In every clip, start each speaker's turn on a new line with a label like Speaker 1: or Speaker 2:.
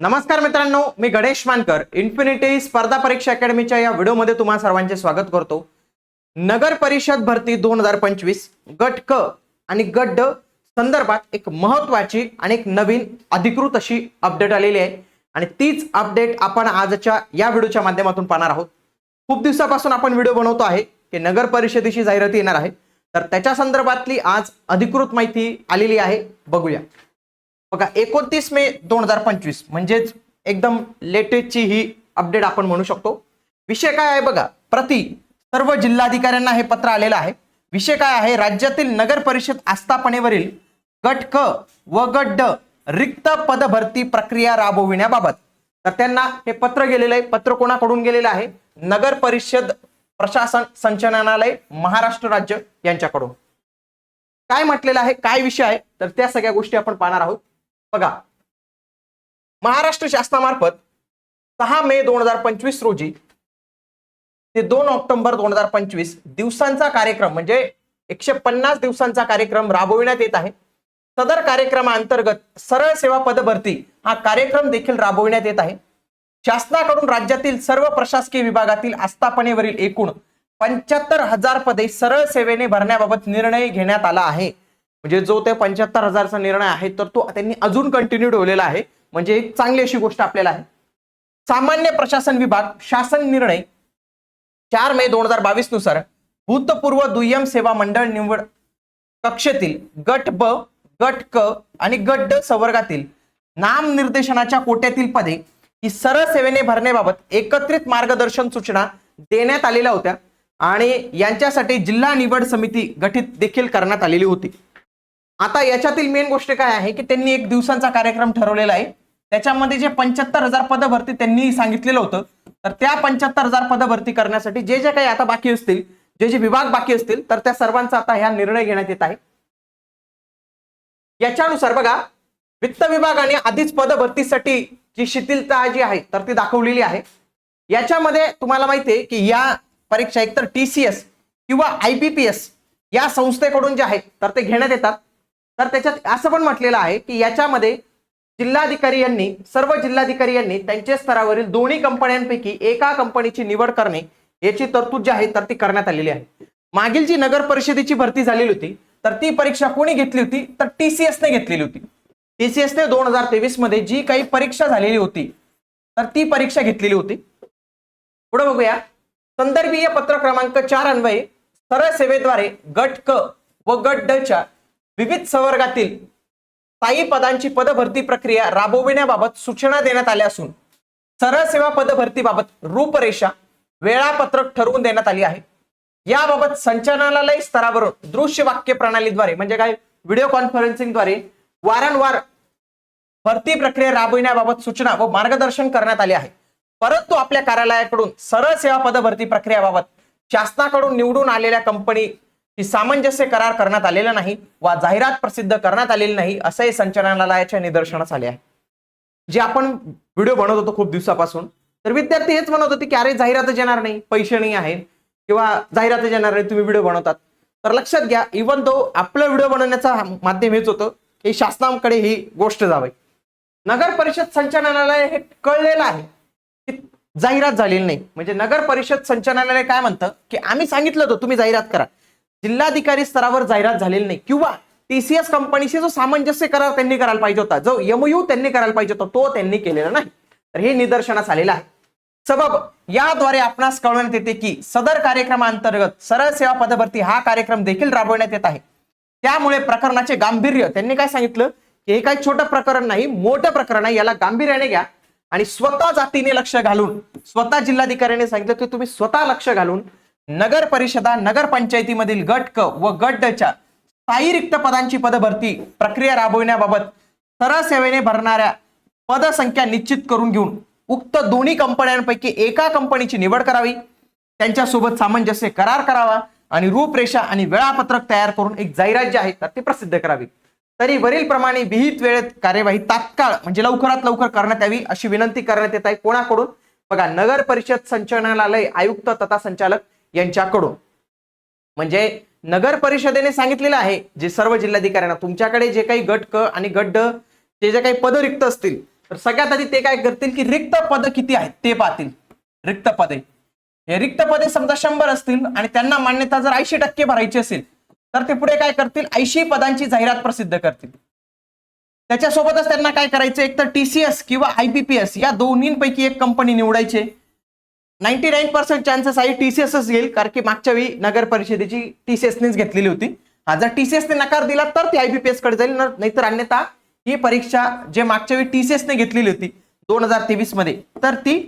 Speaker 1: नमस्कार मित्रांनो मी गणेश मानकर इन्फिनिटी स्पर्धा परीक्षा अकॅडमीच्या या व्हिडिओमध्ये तुम्हा सर्वांचे स्वागत करतो. नगर परिषद भरती दोन हजार पंचवीस गट क आणि गट ड संदर्भात एक महत्वाची आणि एक नवीन अधिकृत अशी अपडेट आलेली आहे. आणि तीच अपडेट आपण आजच्या या व्हिडिओच्या माध्यमातून पाहणार आहोत. खूप दिवसापासून आपण व्हिडिओ बनवतो आहे की नगर परिषदेची जाहिराती येणार आहे. तर त्याच्या संदर्भातली आज अधिकृत माहिती आलेली आहे. बघूया. बघा एकोणतीस मे दोन हजार पंचवीस म्हणजेच एकदम लेटेस्टची ही अपडेट आपण म्हणू शकतो. विषय काय आहे बघा प्रति सर्व जिल्हाधिकाऱ्यांना हे पत्र आलेलं आहे. विषय काय आहे राज्यातील नगर परिषद आस्थापनेवरील गट क व गट ड रिक्त पदभरती प्रक्रिया राबविण्याबाबत तर त्यांना हे पत्र गेलेलं आहे पत्र कोणाकडून गेलेलं आहे? नगर परिषद प्रशासन संचालनालय महाराष्ट्र राज्य यांच्याकडून. काय म्हटलेलं आहे काय विषय आहे तर त्या सगळ्या गोष्टी आपण पाहणार आहोत. बघा. महाराष्ट्र शासनामार्फत सहा मे दोन हजार पंचवीस रोजी ते दोन ऑक्टोबर दोन हजार पंचवीस दिवसांचा कार्यक्रम म्हणजे एकशे पन्नास दिवसांचा कार्यक्रम राबविण्यात येत आहे. सदर कार्यक्रमाअंतर्गत सरळ सेवा पदभरती हा कार्यक्रम देखील राबविण्यात येत आहे. शासनाकडून राज्यातील सर्व प्रशासकीय विभागातील आस्थापनेवरील एकूण पंच्याहत्तर हजार पदे सरळ सेवेने भरण्याबाबत निर्णय घेण्यात आला आहे. म्हणजे जो ते पंच्याहत्तर हजारचा निर्णय आहे तर तो त्यांनी अजून कंटिन्यू ठेवलेला आहे. म्हणजे एक चांगली अशी गोष्ट आपल्याला आहे. सामान्य प्रशासन विभाग शासन निर्णय चार मे दोन हजार बावीसनुसार भूतपूर्व दुय्यम सेवा मंडळ निवड कक्षेतील गट ब गट क आणि गट ड संवर्गातील नामनिर्देशनाच्या कोट्यातील पदे ही सरळ सेवेने भरण्याबाबत एकत्रित मार्गदर्शन सूचना देण्यात आलेल्या होत्या आणि यांच्यासाठी जिल्हा निवड समिती गठीत देखील करण्यात आलेली होती. आता याच्यातील मेन गोष्ट काय आहे की त्यांनी एक दिवसांचा कार्यक्रम ठरवलेला आहे. त्याच्यामध्ये जे पंच्याहत्तर हजार पदं भरती त्यांनी सांगितलेलं होतं. तर त्या पंच्याहत्तर हजार पदं भरती करण्यासाठी जे जे काही आता बाकी असतील जे जे विभाग बाकी असतील तर त्या सर्वांचा आता ह्या निर्णय घेण्यात येत आहे. याच्यानुसार बघा वित्त विभागाने आधीच पद भरतीसाठी जी शिथिलता जी आहे तर ती दाखवलेली आहे. याच्यामध्ये तुम्हाला माहिती आहे की या परीक्षा एकतर टी सी एस किंवा आय पी पी एस या संस्थेकडून जे आहेत तर ते घेण्यात येतात. तर त्याच्यात असं पण म्हटलेलं आहे की याच्यामध्ये जिल्हाधिकारी यांनी सर्व जिल्हाधिकारी यांनी त्यांच्या स्तरावरील दोन्ही कंपन्यांपैकी एका कंपनीची निवड करणे याची तरतूद जी आहे तर ती करण्यात आलेली आहे. मागील जी नगर परिषदेची भरती झालेली होती तर ती परीक्षा कोणी घेतली होती? तर टीसीएस ने घेतलेली होती. टीसीएस ने दोन हजार तेवीसमध्ये जी काही परीक्षा झालेली होती तर ती परीक्षा घेतलेली होती. पुढे बघूया. संदर्भीय पत्र क्रमांक चार अन्वये सरळ सेवेद्वारे गट क व गट ड च्या विविध संवर्गातील स्थायी पदांची पदभरती प्रक्रिया राबविण्याबाबत सूचना देण्यात आल्या असून सरळ सेवा पदभरतीबाबत रूपरेषा वेळापत्रक ठरवून देण्यात आली आहे. याबाबत संचालनालय स्तरावरून दृश्य वाक्य प्रणालीद्वारे म्हणजे काय? व्हिडिओ कॉन्फरन्सिंगद्वारे वारंवार भरती प्रक्रिया राबविण्याबाबत सूचना व मार्गदर्शन करण्यात आले आहे. परंतु आपल्या कार्यालयाकडून सरळ सेवा पदभरती प्रक्रियाबाबत शासनाकडून निवडून आलेल्या कंपनी की सामंजस्य करार करण्यात आलेला नाही वा जाहिरात प्रसिद्ध करण्यात आलेली नाही असंही संचालनालयाच्या निदर्शनास आले आहे. जे आपण व्हिडिओ बनवत होतो खूप दिवसापासून तर विद्यार्थी हेच म्हणत होते की अरे जाहिरातच येणार नाही पैसे नाही आहेत किंवा जाहिरातच येणार नाही तुम्ही व्हिडिओ बनवतात. तर लक्षात घ्या इवन तो आपलं व्हिडिओ बनवण्याचा माध्यम हेच होतं की शासनाकडे ही गोष्ट जावे नगर परिषद संचालनालय हे कळलेलं आहे की जाहिरात झालेली नाही. म्हणजे नगर परिषद संचालनालय काय म्हणतं की आम्ही सांगितलं होतं तुम्ही जाहिरात करा. जिल्हाधिकारी स्तरावर जाहिरात झालेली नाही. किंवा टीसीएस कंपनीशी जो सामंजस्य करार त्यांनी करायला पाहिजे होता जो एमयू त्यांनी करायला पाहिजे होता तो त्यांनी केलेला नाही. तर हे निदर्शनास आलेलं आहे. सबब याद्वारे आपणास कळवण्यात येते की सदर कार्यक्रमांतर्गत सरळ सेवा पदभरती हा कार्यक्रम देखील राबवण्यात येत आहे. त्यामुळे प्रकरणाचे गांभीर्य त्यांनी काय सांगितलं? की हे काही छोटं प्रकरण नाही मोठं प्रकरण आहे याला गांभीर्याने घ्या. आणि स्वतः जातीने लक्ष घालून स्वतः जिल्हाधिकाऱ्याने सांगितलं की तुम्ही स्वतः लक्ष घालून नगर परिषदा नगर पंचायतीमधील गट क व गट डच्या स्थायी रिक्त पदांची पदभरती प्रक्रिया राबविण्याबाबत सरळ सेवेने भरणाऱ्या पदसंख्या निश्चित करून घेऊन उक्त दोन्ही कंपन्यांपैकी एका कंपनीची निवड करावी. त्यांच्यासोबत सामंजस्य करार करावा आणि रूपरेषा आणि वेळापत्रक तयार करून एक जाहिरात जी आहे तर ती प्रसिद्ध करावी. तरी वरील प्रमाणे विहित वेळेत कार्यवाही तात्काळ म्हणजे लवकरात लवकर करण्यात यावी अशी विनंती करण्यात येत आहे कोणाकडून? बघा नगर परिषद संचालनालय आयुक्त तथा संचालक यांच्याकडून. म्हणजे नगर परिषदेने सांगितलेलं आहे जे सर्व जिल्हाधिकाऱ्यांना तुमच्याकडे जे काही गट क आणि गट ड जे जे काही पद रिक्त असतील तर सगळ्यात आधी ते काय करतील की रिक्त पद किती आहेत ते पाहतील. रिक्त पदे. हे रिक्त पदे समजा शंभर असतील आणि त्यांना मान्यता जर ऐंशी टक्के भरायची असेल तर ते पुढे काय करतील? ऐंशी पदांची जाहिरात प्रसिद्ध करतील. त्याच्यासोबतच त्यांना काय करायचं? एक तर टीसीएस किंवा आयबीपीएस या दोन्हीपैकी एक कंपनी निवडायचे. नाईन्टी नाईन पर्सेंट चान्सेस आहे टीसीएसच घेईल कारण की मागच्या वेळी नगर परिषदेची टीसीएसनेच घेतलेली होती. हा जर एसने नकार दिला तर ती आयबीपीएसकडे जाईल. नाहीतर अन्यथा ही परीक्षा जे मागच्या वेळी टीसीएसने घेतलेली होती दोन हजार तेवीसमध्ये तर ती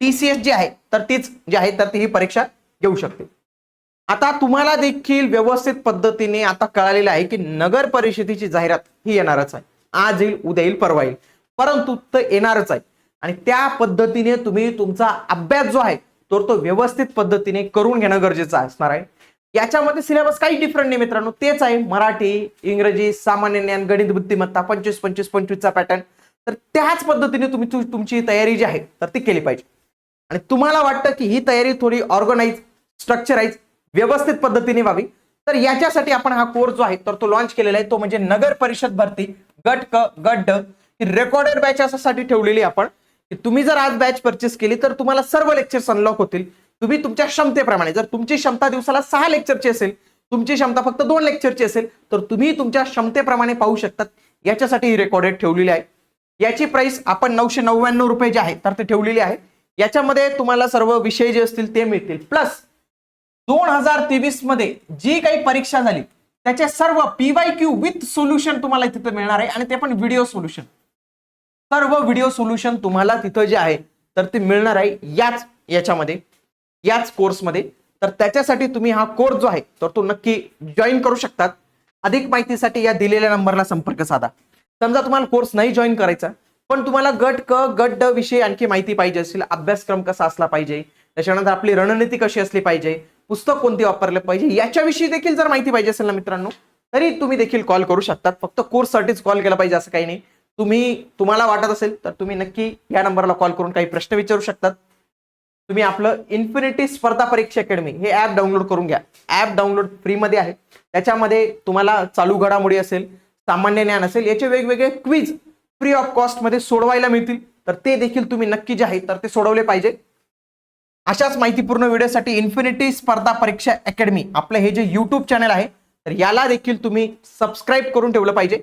Speaker 1: टीसीएस जी आहे तर तीच जी आहे तर ती ही परीक्षा घेऊ शकते. आता तुम्हाला देखील व्यवस्थित पद्धतीने आता कळालेलं आहे की नगर परिषदेची जाहिरात ही येणारच आहे. आज येईल उद्या येईल परवा येईल. परंतु तर येणारच आहे. आणि त्या पद्धतीने तुम्ही तुमचा अभ्यास जो आहे तर तो व्यवस्थित पद्धतीने करून घेणं गरजेचं असणार आहे. याच्यामध्ये सिलेबस काही डिफरंट नाही मित्रांनो तेच आहे. मराठी इंग्रजी सामान्य ज्ञान गणित बुद्धिमत्ता पंचवीस पंचवीस पंचवीसचा पॅटर्न तर त्याच पद्धतीने तुम्ही तुमची तयारी जी आहे तर ती केली पाहिजे. आणि तुम्हाला वाटतं की ही तयारी थोडी ऑर्गनाईज स्ट्रक्चराईज व्यवस्थित पद्धतीने व्हावी. तर याच्यासाठी आपण हा कोर्स जो आहे तर तो लॉन्च केलेला आहे. तो म्हणजे नगर परिषद भरती गट क गट ड ही रेकॉर्डेड बॅच असासाठी ठेवलेली आपण. तुम्ही जर आज बॅच परचेस केली तर तुम्हाला सर्व लेक्चर्स अनलॉक होतील. तुम्ही तुमच्या क्षमतेप्रमाणे जर तुमची क्षमता दिवसाला सहा लेक्चरची असेल तुमची क्षमता फक्त दोन लेक्चरची असेल तर तुम्ही तुमच्या क्षमतेप्रमाणे पाहू शकतात. याच्यासाठी ही रेकॉर्डेड ठेवलेली आहे. याची प्राइस आपण नऊशे नव्याण्णव रुपये जे आहे तर ते ठेवलेली आहे. याच्यामध्ये तुम्हाला सर्व विषय जे असतील ते मिळतील. प्लस दोन हजार तेवीसमध्ये जी काही परीक्षा झाली त्याचे सर्व पीवाय क्यू विथ सोल्युशन तुम्हाला तिथे मिळणार आहे आणि ते पण व्हिडिओ सोल्युशन सर्व व्हिडिओ सोल्युशन तुम्हाला तिथं जे आहे तर ते मिळणार आहे याच याच्यामध्ये याच कोर्समध्ये तर त्याच्यासाठी तुम्ही हा कोर्स जो आहे तर तो नक्की जॉईन करू शकतात. अधिक माहितीसाठी या दिलेल्या नंबरला संपर्क साधा. समजा तुम्हाला कोर्स नाही जॉईन करायचा पण तुम्हाला गट क गट ड विषयी आणखी माहिती पाहिजे असेल अभ्यासक्रम कसा असला पाहिजे त्याच्यानंतर आपली रणनीती कशी असली पाहिजे पुस्तक कोणती वापरले पाहिजे याच्याविषयी देखील जर माहिती पाहिजे असेल ना मित्रांनो तरी तुम्ही देखील कॉल करू शकतात. फक्त कोर्ससाठीच कॉल केला पाहिजे असं काही नाही. तुम्ही तुम्हाला वाटत असेल तर तुम्ही नक्की या नंबरला कॉल करून काही प्रश्न विचारू शकतात. तुम्ही आपलं इन्फिनिटी स्पर्धा परीक्षा अकॅडमी हे ऍप डाउनलोड करून घ्या. ऍप डाउनलोड फ्रीमध्ये आहे. त्याच्यामध्ये तुम्हाला चालू घडामोडी असेल सामान्य ज्ञान असेल याचे वेगवेगळे क्विज फ्री ऑफ कॉस्टमध्ये सोडवायला मिळतील. तर ते देखील तुम्ही नक्की जे आहे तर ते सोडवले पाहिजे. अशाच माहितीपूर्ण व्हिडिओसाठी इन्फिनिटी स्पर्धा परीक्षा अकॅडमी आपलं हे जे यूट्यूब चॅनल आहे तर याला देखील तुम्ही सबस्क्राईब करून ठेवलं पाहिजे.